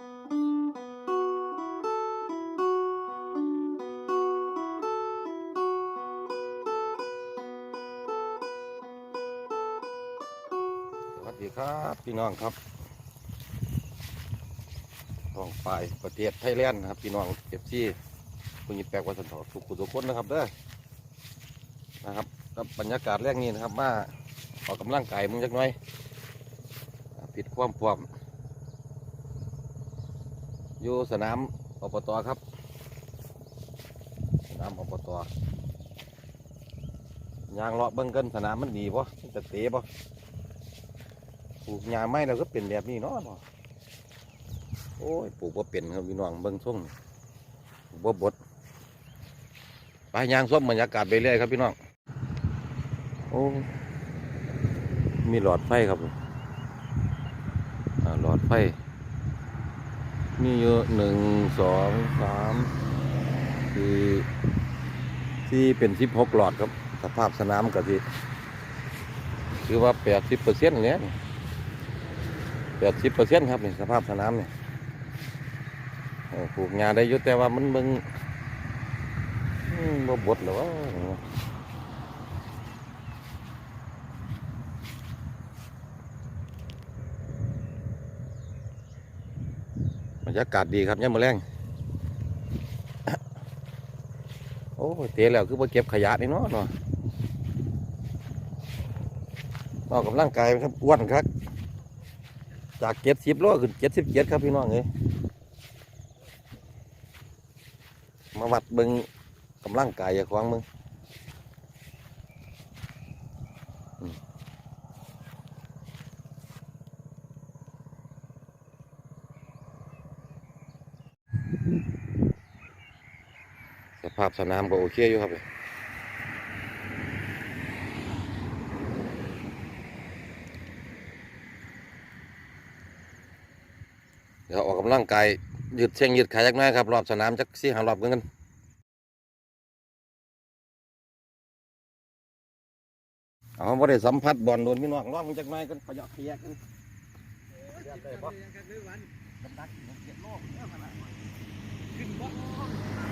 สวัสดีครับพี่น้องครับท้องปลายประเทศไทยแลนด์ครับพี่น้องเก็บซี่คุณยิบแปลกวัสันทอทุกคนทุกคนนะครับเด้อนะครับกับบรรยากาศแรกนี้นะครับมาออกกำลังกายมึงจักหน่อยผิดความพร้อม อยู่สนามอบตครับ สนามอบตยางเลาะเบิ้งกันสนามมันดีปะจะเตะปะปลูกหญ้าไม้เราก็เป็นแบบนี้เนาะเนาะโอ้ยปลูกว่าเป็นครับพี่น้องเบิ่งช่วงบ่บดไปยางส้มบรรยากาศไปเรื่อยครับพี่น้องโอ้มีหลอดไฟครับหลอดไฟ มีเยอะหนึ่งสองสามสี่ที่เป็นสิบหกหลอดครับ สภาพสนามก็สิคือว่าแปดสิบเปอร์เซ็นต์เนี้ยแปดสิบเปอร์เซ็นต์ครับนี่สภาพสนามเนี่เออปลูกหญ้าได้อยู่แต่ว่ามันมึงบ่บดหรอวะ รรยากาศดีครับเนี่ยามมาแรงโอ้เตะแล้วคือบ่เก็บขยะนี่เนาะเนาะออกกำลังกายครับอ้วนครับ จากเจ็ดสิบโลขึ้นเจ็ดสิบเจ็ดครับพี่น้องเอ้ยมาวัดเบิงกำลังกายอย่าควางมึง ภาพสนามก็โอเคอยู่ครับเดี๋ยวออกกำลังกายยืดเส้นยืดขาจักหน้อยครับ รอบสนามจักสี่หารอบกันกันเอาบ่ได้สัมผัสบอลโดนพี่น้องรอบมันจักหน้อยกันขยับขยักกันกิ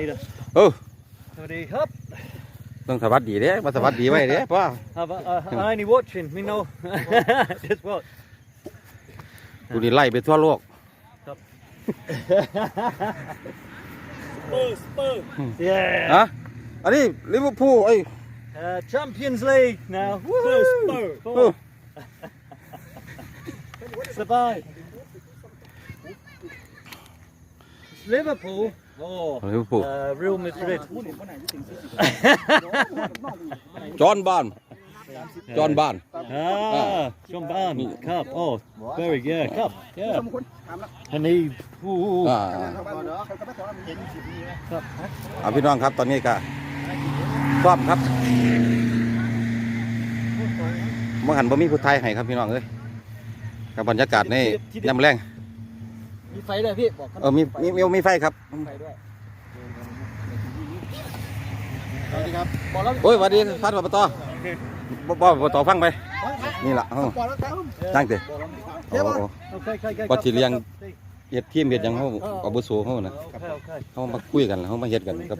Peter. โอ้ Howdy, hup. ต้องสวัสดีเด้มาสวัสดีไว้เด้พ่อ How about, uh, I'm only watching, me know. Just watch. กูนี่ไล่ไปทั่วโลก Yeah. ฮะอันนี้ลิเวอร์พูลไอ้ย Uh, Champions League now. Woo! Oh. Survive. It's Liverpool. Oh. ลิเวอร์พูล Uh, Real Madrid. จอห์นบาน จอห์นบาน Ah, John Barn. Cup. Oh, very good. Cup. Yeah. And he. Ooh. อ่า Cup. อ่าพี่น้องครับตอนนี้ก็ซ่อมครับเมื่อหันบ่มีผู้ไทยให้ครับพี่น้องเอ้ยกับบรรยากาศในยามแรง มีไฟด้วยพี่บอกเออมีมีมีมีไฟครับไฟด้วยสวัสดีครับบอกแล้วโอ้ยสวัสดีพัดอบตบ่บ่อบตฟังไป นี่ล่ะเอ้าก่อนแล้วครับตั้งเตโอ้โหโอเคโอเคว่าสิเลี้ยงเฮ็ดทีมเฮ็ดหยังเฮาอาวุโสเฮานะโอเคโอเคเฮามาคุยกันเฮามาเฮ็ดกันครับ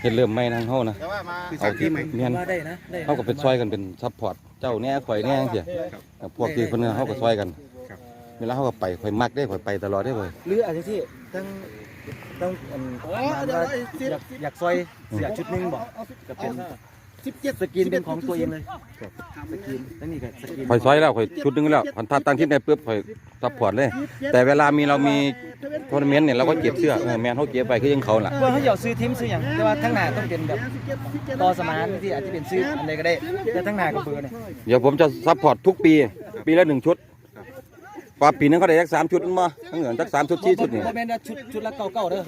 เฮ็ดเริ่มใหม่ทางเฮานะแต่ว่ามาเอาที่เมียนว่าได้นะได้นะเฮาก็เป็นซอยกันเป็นซัพพอร์ตเจ้าแหน่ข่อยแหน่จังซี่พวกที่เพิ่นเฮาก็ซอยกัน เวลาเฮาก็ไปข่อยมักได้ข่อยไปตลอดได้เว้ยหรืออาจจะที่ตั้งต้องอันโอ้เดี๋ยวไอ้สิบอยากอยากซอยเสียชุดหนึงบอกก็เป็นสิบเจ็ดสกินเป็นของตัวเองเลยสกินแล้วนี่ก็สกินข่อยซอยแล้วข่อยชุดหนึงแล้วพันทัดตั้งทิศได้ปุ๊บข่อยซัพพอร์ตเลย แต่เวลามีเรามีทัวร์นาเมนต์เนี่ยเราก็เก็บเสื้อเออแม่นเฮาเก็บไปคือยังเขาล่ะว่าเขาอยากซื้อทีมซื้ออย่างแต่ว่าทั้งหน้าต้องเป็นแบบต่อสมานที่อาจจะเป็นซื้ออะไรก็ได้แต่ทั้งหน้าก็เบอร์เนี่ยเดี๋ยวผมจะซัพพอร์ตทุกปี ปีละหนึ่งชุด ว่าปีนึงเขาได้สักสามชุดนั่นมาทั้งเหนือสักสามชุดสี่ชุดนี่โมเมนต์ชุดชุดละเก่าๆเด้อ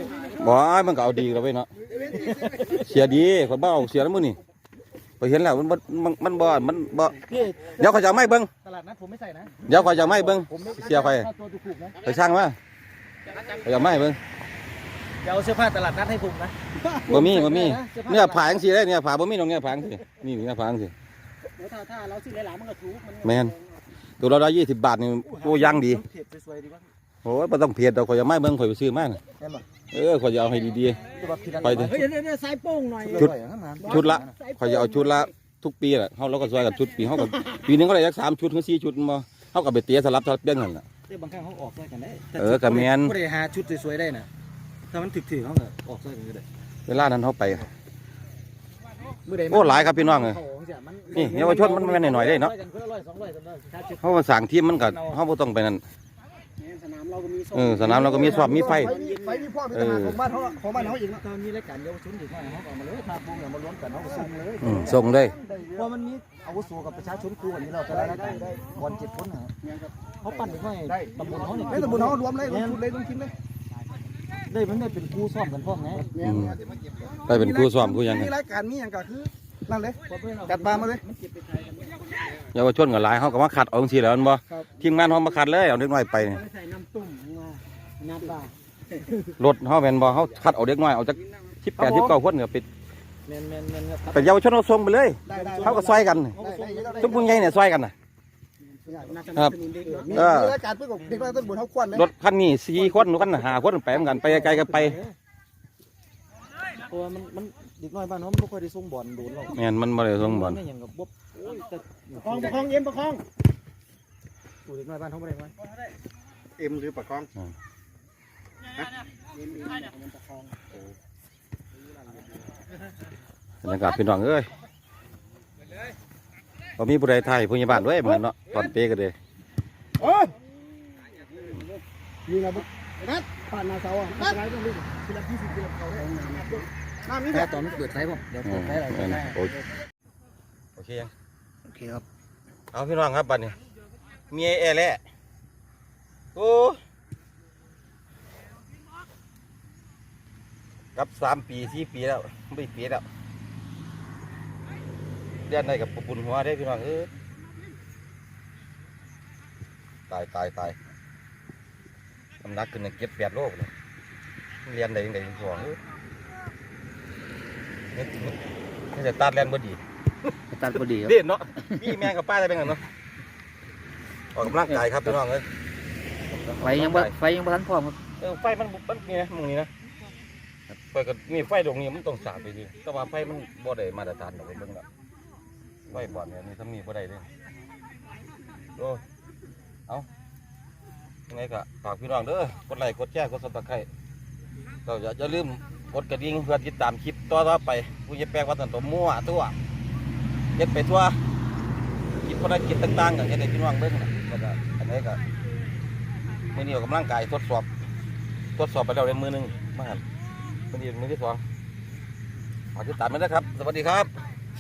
บ่ายมันก็เอาดีแล้วเว้ยเนาะเสียดีข่อยบ่เอาเสียแล้วมื้อนี่ข่อยเห็นแล้วมันบ่มันมันบ่มันบ่พี่เดี๋ยวข่อยจะเอาไม้เบิ่งตลาดนัดผมไม่ใส่นะเดี๋ยวข่อยจะเอาไม้เบิ่งเสียข่อยค่าตัวถูกๆนะไปช่างมาข่อยจะเอาไม้เบิ่งอย่าเอาเสื้อผ้าตลาดนัดให้ผมนะบ่มีบ่มีเนื้อผ้าจังซี่ได้เนื้อผ้าบ่มีตรงเนื้อผ้าจังซี่นี่เนื้อผ้าจังซี่ถ้าถ้าเราสิหลายๆมันก็ถูกมันแม่น ตัวละ120บาทนี่โอ้ยังดีเผ็ดสวยๆดีกว่าโอ้ยบ่ต้องเพียดดอกข่อยจะเอาไม้เบิ่งข่อยไปซื้อมาน่ะแม่นบ่เออข่อยจะเอาให้ดีตัวแบบที่นั่นไปดิเฮ้ยเดี๋ยวเดี๋ยวสายโป้งหน่อยชุดชุดละข่อยจะเอาชุดละทุกปีแหละเฮาเราก็ซอยกันชุดปีเฮาก็ปีหนึงก็ได้สักสามชุดถึงสี่ชุดมาเฮาก็ไปเตะสลับสลับเปลี่ยนกันน่ะเดี๋ยวบางครั้งเขาออกด้วยกันได้เออก็แม่นผู้ใดหาชุดสวยๆได้น่ะถ้ามันถึกๆเขาก็ออกด้วยกันก็ได้เวลานั้นเฮาไปมื้อใด โอ้หลายครับพี่น้องเอ้ยเขาของเสียมันนี่เยาวชนมันแม่นหน่อยๆได้เนาะช่วยกัคนละร้อยสองร้อยสามร้อยค่าชุดเฮามาสั่งทีมมันก็เฮาบ่ต้องไปนั่น สนามเราก็มีเออสนามเราก็มีสอบมีไฟ ไฟมีพ่อมีทหารของบ้านเขาของบ้านเขาอีกตอนมีรายการเยาวชนอีกหน่อยเขาก็เอามาเลยพาพวกเนี่ยมารวมกันเขาก็ส่งเลยอืมส่งเลย เพราะมันมีอาวุโสกับประชาชนคู่กันนี้เราจะได้รายการได้บอลเจ็ดคนนะเขาปั้นอีกหน่อยตำบลเขาเนี่ยไม่ตำบลเขารวมเลยลงทุนเลยลงทุนเลย ได้มันได้เป็นคู่ซ่อมกันพ่อไงอืมไปเป็นครูสอนครูหยังกัมีนรายการมีอย่างก็คือนั่นเลยจัดบามาเลยเยาวชนก็หลายเฮาก็มาคัดเอาจังซี่แหล้วมันบ่ครับทีมงานเฮามาคัดเลยเอาเด็กน้อยไปนี่ใส่น้ำตุ่มมาน้ำปลารถเฮาแม่นบ่เฮาคัดเอาเด็กน้อยเอาจัก18 19คนก็ไปแมนแมนแมนครับ เป็นเยาวชนเอาส่งไปเลยได้ได้เฮาก็ซอยกันได้ได้ ทุกผู้ใหญ่เนี่ยซอยกันน่ะ ครับมีเออรายการเพื่อเด็กน้อยต้นบุญเขาควันเลยรถคันนี้สี่คนหนูกันห้าคนไปเหมือนกันไปไกลๆกันไปเพราะว่ามันมันเด็กน้อยบ้านเขามันไม่ค่อยได้ส่งบอลโดนหรอกแม่นมันบ่ได้ส่งบอลไม่อย่างกับบ๊บโอ้ยแต่ประคองประคองเย็นประคองกูเด็กน้อยบ้านเขาไม่ได้ไหมเอ็มหรือประคองบรรยากาศพี่น้องเอ้ย บ่มีผู้ใดไทยผู้ใหญ่บ้านด้วยเหมือนเนาะตอนเปกันเลยโอ้ยนี่นะบุ๊นัดผ่านนาเสาอะนัดไรต้องรีบทีละยี่สิบทีละเขาได้น้ำนี่แค่แบบตอนมันเปิดไฟผมเดี๋ยวอืเปิมดไฟอะไรแม่นได้โอเคโอเคยังโอเคครับเอาพี่น้องครับบัดนี้มีไอ้แอร์แล้วโอ้กับสามปีสี่ปีแล้วไม่ปีแล้ว เรียนได้กับปุ่นหัวได้พี่น้องเอ้ยตายตายตายน้ำหนักขึ้นเก็บแปดโลเลยเรียนได้ยังไงหัวเอ้ยนี่นี่จะตัดเรียนบ่ดีตัดพอดีครับเด่นเนาะพี่แมงกับป้าได้เป็นไงเนาะออกกำลังกายครับพี่น้องเอ้ยไฟยังบ่ไฟยังบ่ทันพร้อมครับเออไฟมันมันเนี่นะมึงนี่นะไฟก็มีไฟตรงนี้มันต้องสาดไปดิแต่ว่าไฟมันบ่ได้มาตรฐานดอกเบิ่งและ ไฟบ่อนเนี่ยนี่ทำนี่บ่ได้เลยโอ้ยเอายังไงก็ฝากพี่น้องเด้อกดไลค์กดแชร์กดซับสไครต์เราอย่าอย่าลืมกดกระดิ่งเพื่อติดตามคลิปต่อๆไปผู้จะแปลงวัฒนธรรมมั่วทั่วเฮ็ดไปทั่วคิดภารกิจต่างๆก็เฮ็ดให้พี่น้องเบิ่งนะแล้วก็อันนี้ก็มื้อนี้ออกกำลังกายทดสอบ ทดสอบไปแล้วในมือหนึ่งมาหันมือนี้มือที่สองฝากติดตามด้วยนะครับ สวัสดีครับ